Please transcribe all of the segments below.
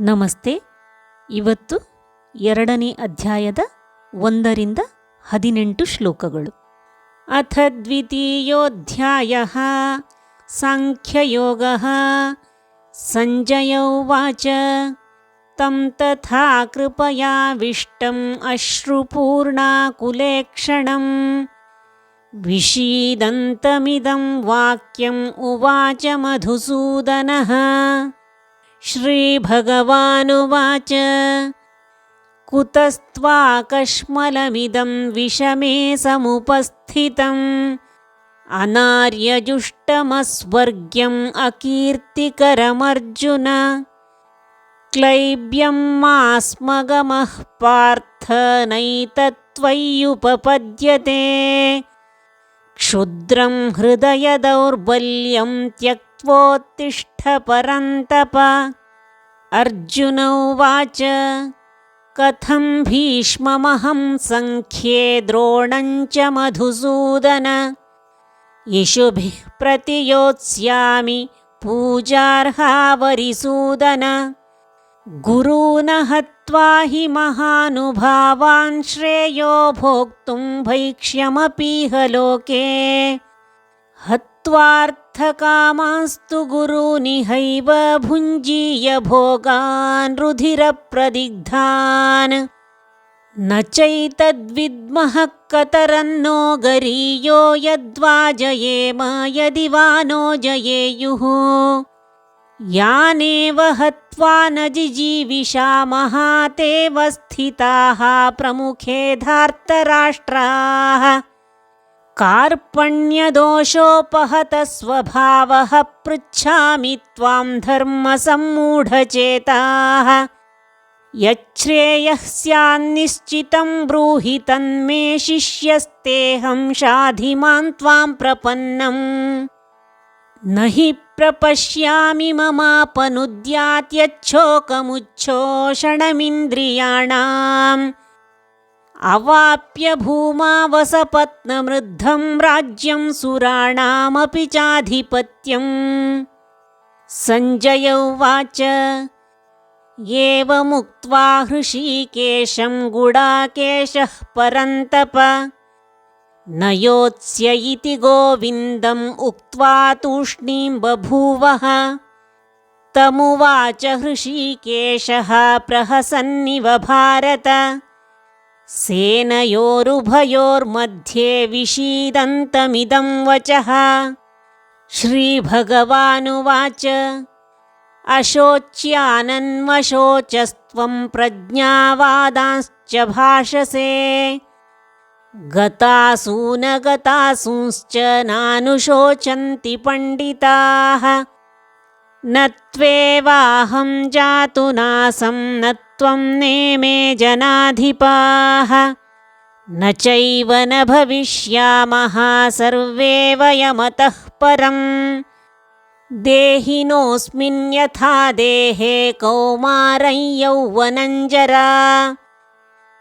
ನಮಸ್ತೆ. ಇವತ್ತು ಎರಡನೇ ಅಧ್ಯಾಯದ ಒಂದರಿಂದ ಹದಿನೆಂಟು ಶ್ಲೋಕಗಳು. ಅಥ ದ್ವಿತೀಯೋಧ್ಯಾಯ ಸಾಂಖ್ಯಯೋಗ ಸಂಜಯೌವಾಚ ತಂ ತಥಾ ಕೃಪಯಾವಿಷ್ಟಂ ಅಶ್ರುಪೂರ್ಣಾಕುಲೇಕ್ಷಣಂ ವಿಷೀದಂತಮಿದಂ ವಾಕ್ಯಂ ಉವಾಚ ಮಧುಸೂದನಃ श्रीभगवानुवाच। कुतस्त्वाकश्मलमिदं विषमे समुपस्थितम्। अनार्यजुष्टमस्वर्ग्यम् अकीर्तिकरमर्जुन। क्लैब्यं मास्मगमः पार्थ नैतत्त्वय्युपपद्यते क्षुद्रं हृदयदौर्बल्यं त्यक्त्वोत्तिष्ठ परन्तप अर्जुन उवाच कथं भीष्ममहं सङ्ख्ये द्रोणं च मधुसूदन? इषुभिः प्रतियोत्स्यामि पूजार्हा वरिसूदन। गुरून् हत्वा हि महानुभावान् श्रेयो भोक्तुं भैक्ष्यमपीह लोके हत्वार्थकामास्तु गुरूनिहैव भुञ्जीय भोगान् रुधिरप्रदिग्धान्। न चैतद्विद्मः कतरन्नो गरीयो यद्वा जयेम यदि वा नो जयेयुः। यानेव हत्वा न जिजीविषामः तेव स्थिताः प्रमुखे धार्तराष्ट्राः कार्पण्यदोषोपहतः स्वभावः पृच्छामि त्वां धर्मसम्मूढचेताः। यच्छ्रेयः स्यान्निश्चितं ब्रूहि तन्मे शिष्यस्तेऽहं शाधि मां त्वां प्रपन्नम् न हि प्रपश्यामि ममापनुद्यात्यच्छोकमुच्छोषणमिन्द्रियाणाम् अवाप्य भूमावसपत्नमृद्धं राज्यं सुराणामपि चाधिपत्यम् सञ्जय उवाच एवमुक्त्वा हृषीकेशं गुडाकेशः परन्तप। न योत्स्य इति गोविन्दम् उक्त्वा तूष्णीं बभूवः। तमुवाच हृषीकेशः प्रहसन्निव भारत सेनयोरुभयोर्मध्ये विषीदन्तमिदं वचः। श्रीभगवानुवाच अशोच्यानन्वशोचस्त्वं प्रज्ञावादांश्च भाषसे। गतासूनगतासूंश्च नानुशोचन्ति पण्डिताः। न त्वेवाहं जातु नासं न त्वं नेमे जनाधिपाः। न चैव न भविष्यामः सर्वे वयमतः परम्। देहिनोऽस्मिन् यथा देहे कौमारं यौवनञ्जरा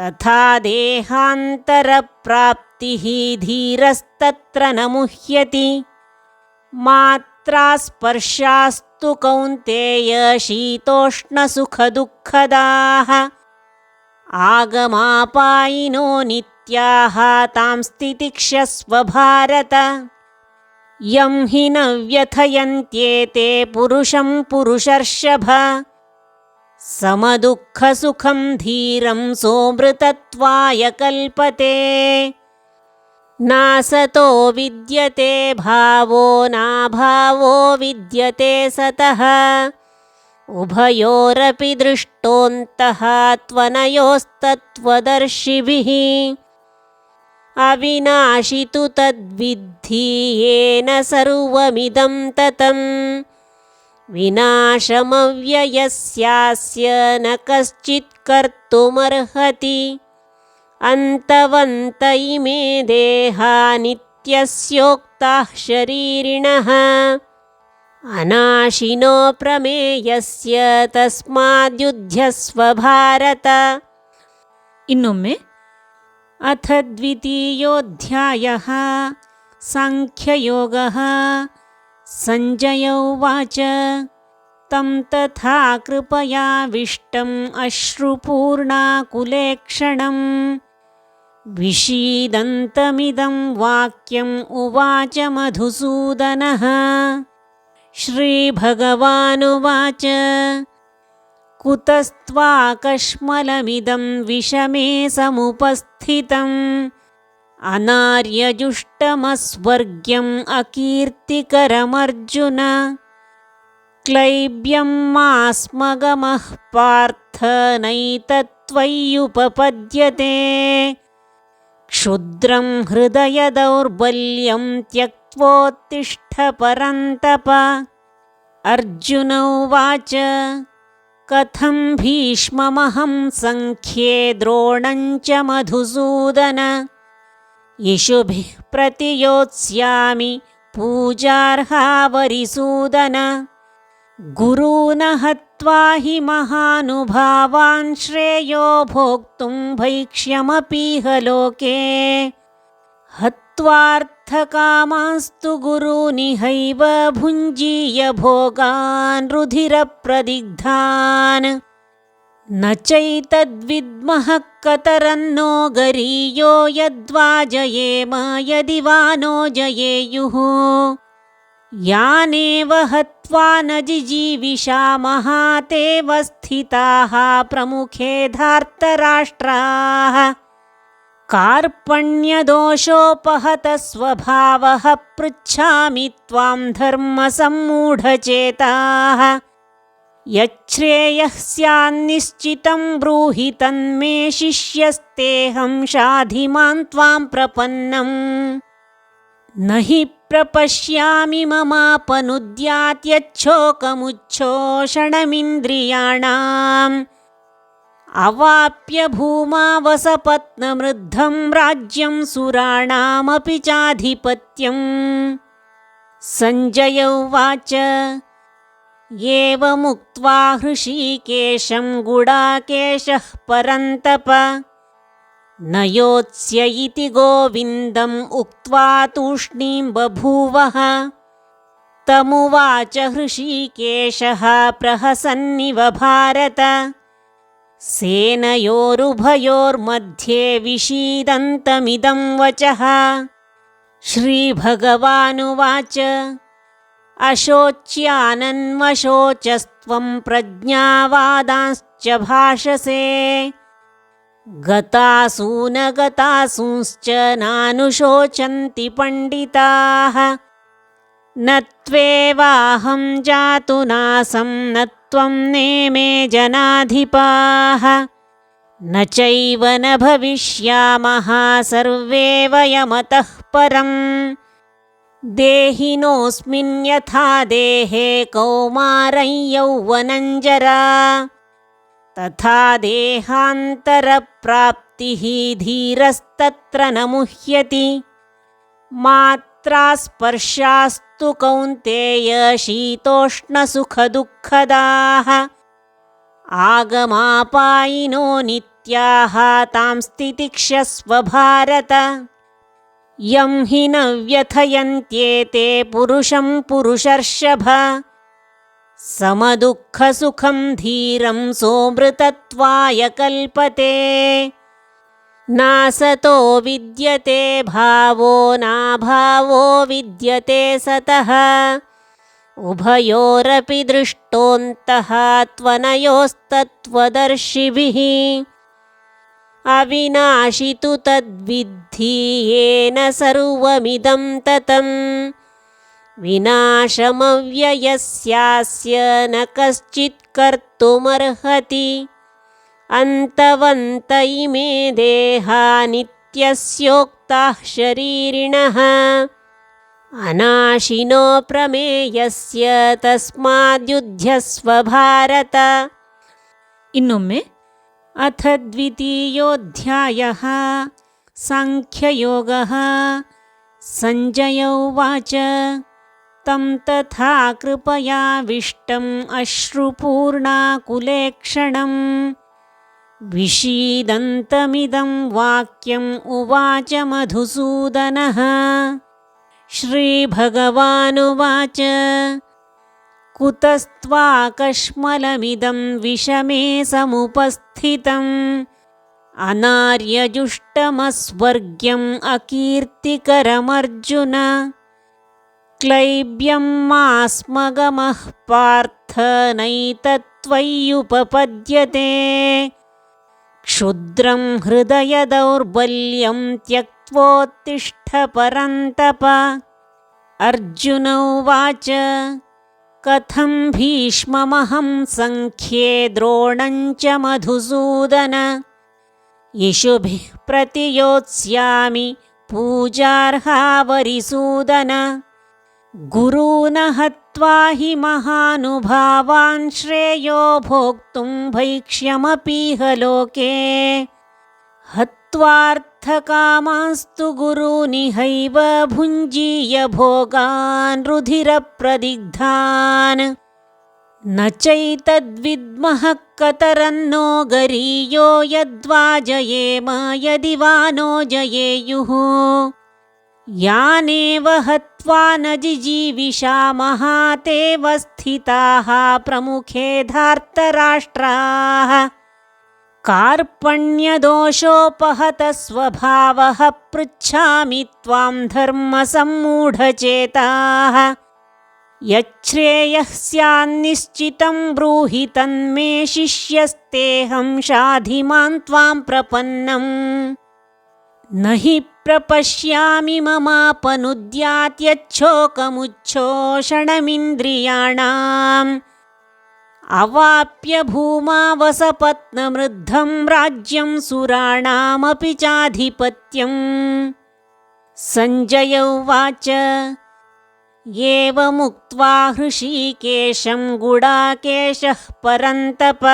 तथा देहान्तरप्राप्तिः धीरस्तत्र न मुह्यति स्पर्शास्तु कौन्तेय शीतोष्णसुखदुःखदाः आगमापायिनो नित्याः तां स्थितिक्षस्व भारत। यं हि न व्यथयन्त्येते पुरुषं पुरुषर्षभ। समदुःखसुखं धीरं सोमृतत्वाय कल्पते नासतो विद्यते भावो नाभावो विद्यते सतः। उभयोरपि दृष्टोऽन्तः त्वनयोस्तत्त्वदर्शिभिः। अविनाशि तु तद्विद्धि येन सर्वमिदं ततम्। विनाशमव्ययस्यास्य न कश्चित् कर्तुमर्हति अन्तवन्त इमे देहा नित्यस्योक्ताः शरीरिणः अनाशिनो प्रमेयस्य तस्माद्युध्यस्व भारत ಇನ್ನೊಮ್ಮೆ ಅಥ ದ್ವಿತೀಯೋಧ್ಯಾಯ ಸಾಂಖ್ಯಯೋಗ ಸಂಜಯ ಉವಾಚ तं तथा कृपयाविष्टम् अश्रुपूर्णाकुलेक्षणम् विषीदन्तमिदं वाक्यम् उवाच मधुसूदनः। श्रीभगवानुवाच कुतस्त्वाकश्मलमिदं विषमे समुपस्थितम्। अनार्यजुष्टमस्वर्ग्यम् अकीर्तिकरमर्जुन। क्लैब्यं मास्मगमः पार्थ नैतत्त्वय्युपपद्यते क्षुद्रं हृदयदौर्बल्यं त्यक्त्वोत्तिष्ठ परन्तप अर्जुन उवाच कथं भीष्ममहं सङ्ख्ये द्रोणं च मधुसूदन? इषुभिः प्रतियोत्स्यामि पूजार्हावरिसूदन। गुरून् हत्वा हि महानुभावान् श्रेयो भोक्तुं भैक्ष्यमपीह लोके। हत्वार्थकामास्तु गुरूनिहैव भुञ्जीय भोगान् रुधिरप्रदिग्धान्। न चैतद्विद्मः कतरन्नो गरीयो यद्वा जयेम यदि वा नो जयेयुः यानेव हत्वा न जिजीविषामः तेव स्थिताः प्रमुखे धार्तराष्ट्राः। कार्पण्यदोषोपहतस्वभावः पृच्छामि त्वां धर्मसम्मूढचेताः यच्छ्रेयः स्यान्निश्चितं ब्रूहि तन्मे शिष्यस्तेऽहं शाधिमां त्वां प्रपन्नम्। न हि प्रपश्यामि ममापनुद्यात्यच्छोकमुच्छोषणमिन्द्रियाणाम् अवाप्य भूमावसपत्नमृद्धं राज्यं सुराणामपि चाधिपत्यम्। सञ्जय उवाच एवमुक्त्वा हृषीकेशं गुडाकेशः परन्तप न योत्स्य इति गोविन्दम् उक्त्वा तूष्णीं बभूवः। तमुवाच हृषीकेशः प्रहसन्निव भारत। सेनयोरुभयोर्मध्ये विषीदन्तमिदं वचः। श्रीभगवानुवाच अशोच्यानन्वशोचस्त्वं प्रज्ञावादांश्च भाषसे गतासूनगतासूंश्च नानुशोचन्ति पण्डिताः। न त्वेवाहं जातु नासं न त्वं नेमे जनाधिपाः। न चैव न भविष्यामः सर्वे वयमतः परम्। देहिनोऽस्मिन् यथा देहे कौमारं यौवनञ्जरा तथा देहान्तरप्राप्तिः धीरस्तत्र न मुह्यति। मात्रा स्पर्शास्तु कौन्तेय शीतोष्णसुखदुःखदाः। आगमापायिनो नित्याः तां स्थितिक्षस्व भारत। यं हि न व्यथयन्त्येते पुरुषं पुरुषर्षभ समदुःखसुखं धीरं सोमृतत्वाय कल्पते। नासतो विद्यते भावो नाभावो विद्यते सतः। उभयोरपि दृष्टोऽन्तः त्वनयोस्तत्त्वदर्शिभिः। अविनाशि तु तद्विद्धि येन सर्वमिदं ततम् विनाशमव्ययस्यास्य न कश्चित् कर्तुमर्हति अन्तवन्त इमे देहा नित्यस्योक्ताः शरीरिणः अनाशिनो प्रमेयस्य तस्माद्युध्यस्व भारत ಇನ್ನೊಮ್ಮೆ ಅಥ ದ್ವಿತೀಯೋಧ್ಯಾಯः साङ्ख्ययोगः सञ्जय उवाच तं तथा कृपयाविष्टम् अश्रुपूर्णाकुलेक्षणम्। विषीदन्तमिदं वाक्यम् उवाच मधुसूदनः। श्रीभगवानुवाच कुतस्त्वाकश्मलमिदं विषमे समुपस्थितम्। अनार्यजुष्टमस्वर्ग्यम् अकीर्तिकरमर्जुन क्लैब्यं मास्मगमः पार्थ नैतत्त्वय्युपपद्यते क्षुद्रं हृदयदौर्बल्यं त्यक्त्वोत्तिष्ठ परन्तप अर्जुन उवाच कथं भीष्ममहं सङ्ख्ये द्रोणञ्च मधुसूदन? इषुभिः प्रतियोत्स्यामि पूजार्हावरिसूदन गुरून् हत्वा हि महानुभावान् श्रेयो भोक्तुं भैक्ष्यमपीह लोके। हत्वार्थकामास्तु गुरूनिहैव भुञ्जीय भोगान् रुधिरप्रदिग्धान्। न चैतद्विद्मः कतरन्नो गरीयो यद्वा जयेम यदि वा नो जयेयुः। यानेव न जिजीविषामः तेव स्थिताः प्रमुखे धार्तराष्ट्राः। कार्पण्यदोषोपहतस्वभावः पृच्छामि त्वां धर्मसम्मूढचेताः। यच्छ्रेयः स्यान्निश्चितं ब्रूहि तन्मे शिष्यस्तेऽहं शाधिमान् त्वां प्रपन्नम् न हि प्रपश्यामि ममापनुद्यात्यच्छोकमुच्छोषणमिन्द्रियाणाम्। अवाप्य भूमावसपत्नमृद्धं राज्यं सुराणामपि चाधिपत्यम् सञ्जय उवाच एवमुक्त्वा हृषीकेशं गुडाकेशः परन्तप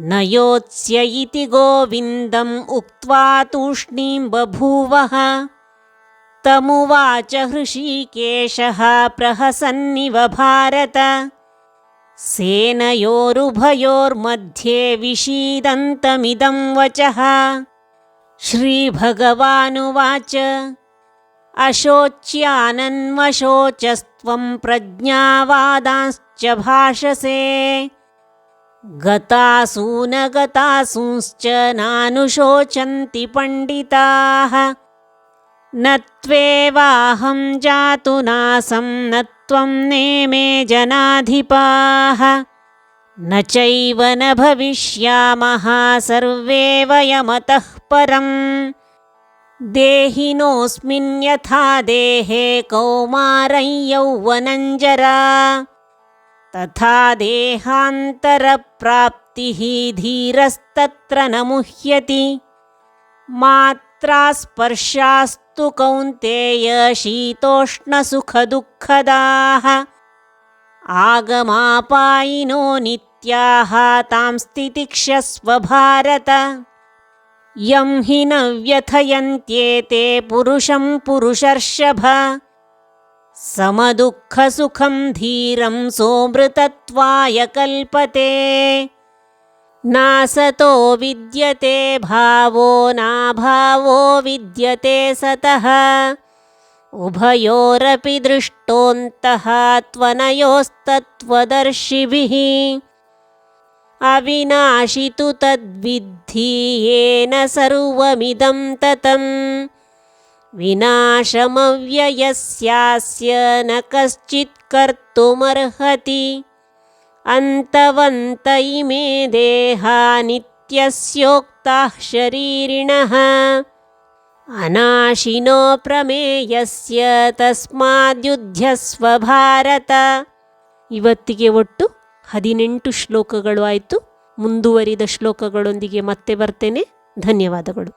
न योत्स्य इति गोविन्दम् उक्त्वा तूष्णीं बभूवः। तमुवाच हृषीकेशः प्रहसन्निव भारत। सेनयोरुभयोर्मध्ये विषीदन्तमिदं वचः। श्रीभगवानुवाच अशोच्यानन्वशोचस्त्वं प्रज्ञावादांश्च भाषसे गतासूनगतासूंश्च नानुशोचन्ति पण्डिताः। न त्वेवाहं जातु नासं न त्वं नेमे जनाधिपाः। न चैव न भविष्यामः सर्वे वयमतः परम्। देहिनोऽस्मिन् यथा देहे कौमारं यौवनञ्जरा तथा देहान्तरप्राप्तिः धीरस्तत्र न मुह्यति। मात्रा स्पर्शास्तु कौन्तेय शीतोष्णसुखदुःखदाः आगमापायिनो नित्याः तां स्थितिक्षस्व भारत। यं हि न व्यथयन्त्येते पुरुषं पुरुषर्षभ समदुःखसुखं धीरं सोमृतत्वाय कल्पते। नासतो विद्यते भावो नाभावो विद्यते सतः। उभयोरपि दृष्टोऽन्तः त्वनयोस्तत्त्वदर्शिभिः। अविनाशि तु तद्विद्धि येन सर्वमिदं ततम् विनाशमव्ययस्यास्य न कश्चित् कर्तुमर्हति अन्तवन्त इमे देहा नित्यस्योक्ताः शरीरिणः अनाशिनो ಪ್ರಮೇಯಸ್ಯ ತಸ್ಮಾದ್ಯುಧ್ಯಸ್ವ ಭಾರತ ಇವತ್ತಿಗೆ ಒಟ್ಟು ಹದಿನೆಂಟು ಶ್ಲೋಕಗಳು ಆಯಿತು ಮುಂದುವರಿದ ಶ್ಲೋಕಗಳೊಂದಿಗೆ ಮತ್ತೆ ಬರ್ತೇನೆ ಧನ್ಯವಾದಗಳು